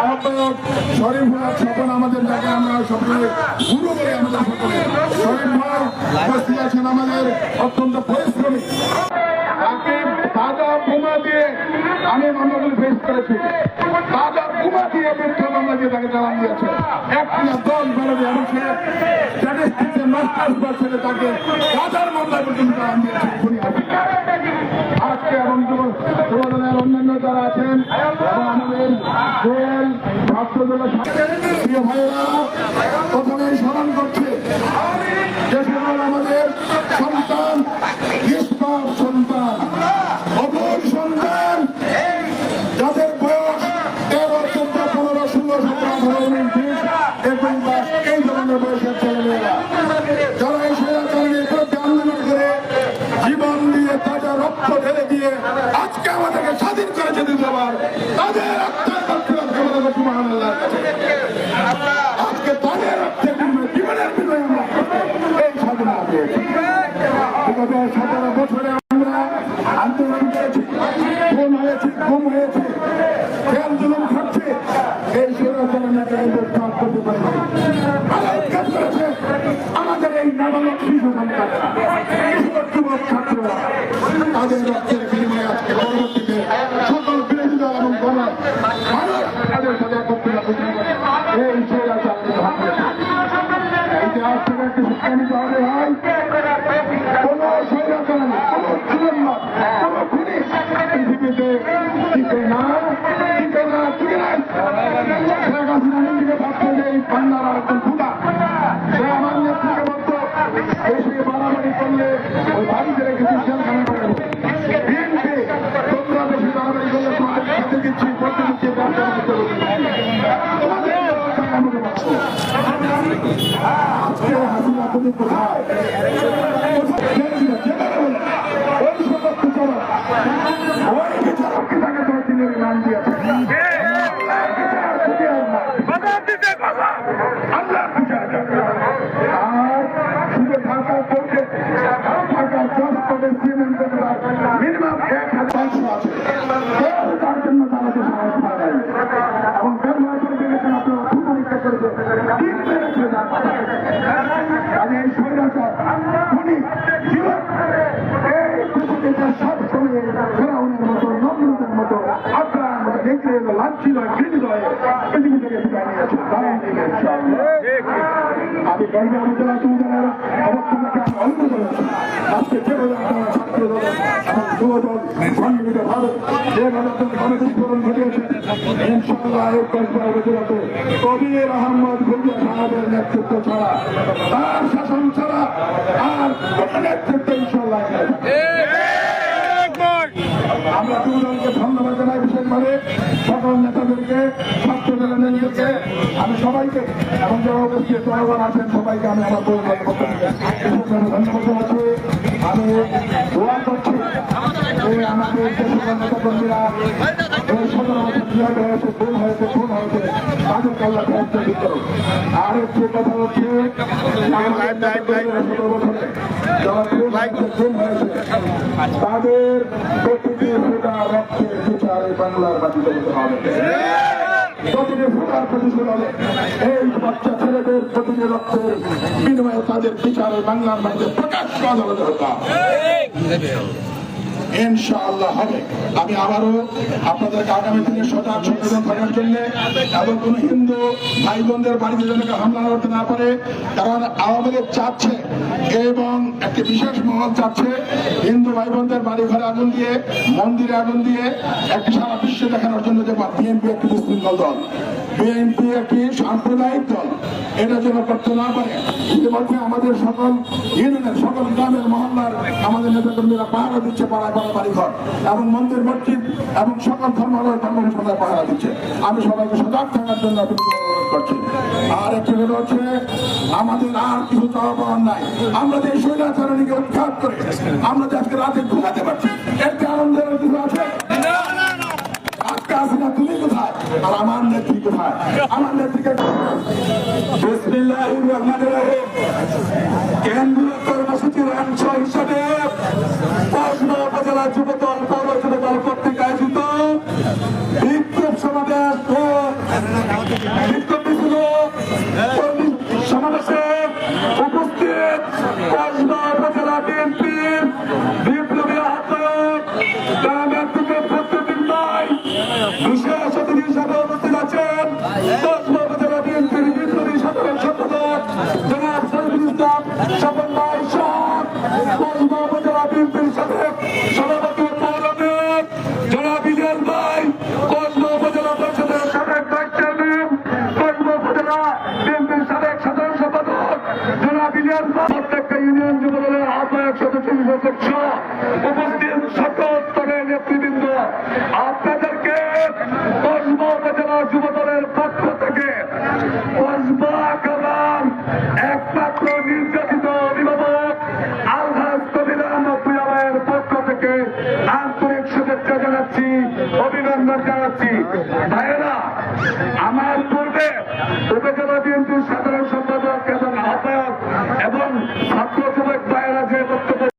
আহ্বায়ক শরীফ ভাই স্বপন আমাদের যাকে আমরা সকলে গুরু বলে আমাদের সকলে শরীফ ভাই উপস্থিত আছেন আমাদের অত্যন্ত পরিশ্রমী। তাজা বোমা দিয়ে আমি মামলাগুলি ফেস করেছি। তাজা বোমা দিয়ে মিথ্যা মামলা দিয়ে তাকে চালান দিয়েছে। একটা দল বেরোবে এবং সে স্ট্যাটিস্টিক্সে মাস্টার্স পার্সেন্টে তাকে হাজার মামলা পর্যন্ত চালান দিয়েছে। আন্দোলন করে জীবন দিয়ে তাজা রক্ত ঢেলে দিয়ে আজকে আমাদেরকে স্বাধীন মহান আল্লাহর কাছে আজকে তাদের রক্তের আন্দোলন করেছি খুন হয়েছি গুম হয়েছি জেল জুলুম খাচ্ছে এই স্বৈরাচারের নেতা কিন্তু কাজ করতে পারেনি আলাদকাজ করেছে সন্তানরা কিশোর যুবক ছাত্ররা তাদের রক্তের বিনিময়ে আজকে পরবর্তীতে সকল বিরোধী দল এবং না কোন পৃথিবীতে টিকে না কোথায় ওই সমস্ত চলো ওই বিচারককে তাকে দশ দিনের রিমান্ড দিয়েছে আল্লাহ বিচার আর শুধু ঢাকা কোর্টে ঢাকা দশ কোটি সিমেন্ট মিনিমাম এক হাজার পাঁচশো আছে কেউ তার জন্য দাঁড়াতে সাহস পায় নাই এবং ব্যবহার করে দেখেছেন আপনারা খুব পরীক্ষা করেছে তিন মেরেছে যার মাথায় কাজে খুনি জীবন এই পৃথিবীতে সব সময় ফেরাউনের মতো নমরুদের মতো আপনার মতো দেখলে এলো লাঞ্ছিত ঘৃণিত হয়ে। আমি গর্ব উপজেলা সুবিধানের অবস্থানকে আমি অনুরোধ করেছি আজকে যেভাবে আপনারা ছাত্র দল এবং যুব দল সংগঠিত ভাবে যেভাবে আপনাদের গণবিস্ফোরণ ঘটিয়েছে ইনশাআল্লাহ এই কসবা উপজেলাতে কবির আহমদ ভুইয়া সাহেবের নেতৃত্ব ছাড়া তার শাসন ছাড়া আমরা দুজনকে ধন্যবাদ জানাই বিশেষভাবে। সকল নেতাদেরকে ছাত্র নেতাদেরকে আমি সবাইকে এবং যারা উপস্থিত জনগণ আছেন, সবাইকে আমি আমার ধন্যবাদ জানাচ্ছি। আমি দোয়া করছি আমাদের হয়েছে আর হয়েছে তাদের প্রতিটি ফোটা রক্তের বিচার এই বাংলার মাটিতে হতে হবে। প্রতিটি ফোটার প্রতিশোধ হবে, এই বাংলার মাটিতে প্রকাশ্য আদালতে হবে ইনশাআল্লাহ হবে। আমি আবারও আগামী দিনে সজাগ সচেতন থাকার জন্য এবং হিন্দু ভাই বোনদের বাড়িতে হামলা করতে না পারে, কারণ আওয়ামী লীগ চাচ্ছে এবং একটি বিশেষ মহল চাচ্ছে হিন্দু ভাই বোনদের বাড়ি ঘরে আগুন দিয়ে, মন্দিরে আগুন দিয়ে একটি সারা বিশ্বে দেখানোর জন্য যে বিএনপি একটি মুসলিম দল, বিএনপি একটি সাম্প্রদায়িক দল, এটা যেন করতে না পারে। ইতিমধ্যে আমাদের সকল ইউনিয়নের, সকল গ্রামের মহল্লার আমাদের নেতাকর্মীরা পাহারা দিচ্ছে পাড়ায় পাড়া বাড়িঘর এবং মন্দির, মসজিদ এবং সকল ধর্মালয় ধর্মসভায় পাহারা দিচ্ছে। আমি সবাইকে সজাগ থাকার জন্য কর্মসূচির অংশ হিসেবে যুবদল প্রত্যেকটা ইউনিয়ন যুবদলের আহ্বায়ক সদস্য সদস্য উপস্থিত সকল স্তরের নেতৃবৃন্দ, আপনাদেরকে কসবা উপজেলা যুবদলের পক্ষ থেকে কসবা কালাম একমাত্র নির্যাতিত অভিভাবক আলহাজ কবির পক্ষ থেকে আন্তরিক শুভেচ্ছা জানাচ্ছি, অভিনন্দন জানাচ্ছি। ভাইয়েরা, আমার পূর্বে উপজেলা বিএনপির সাধারণ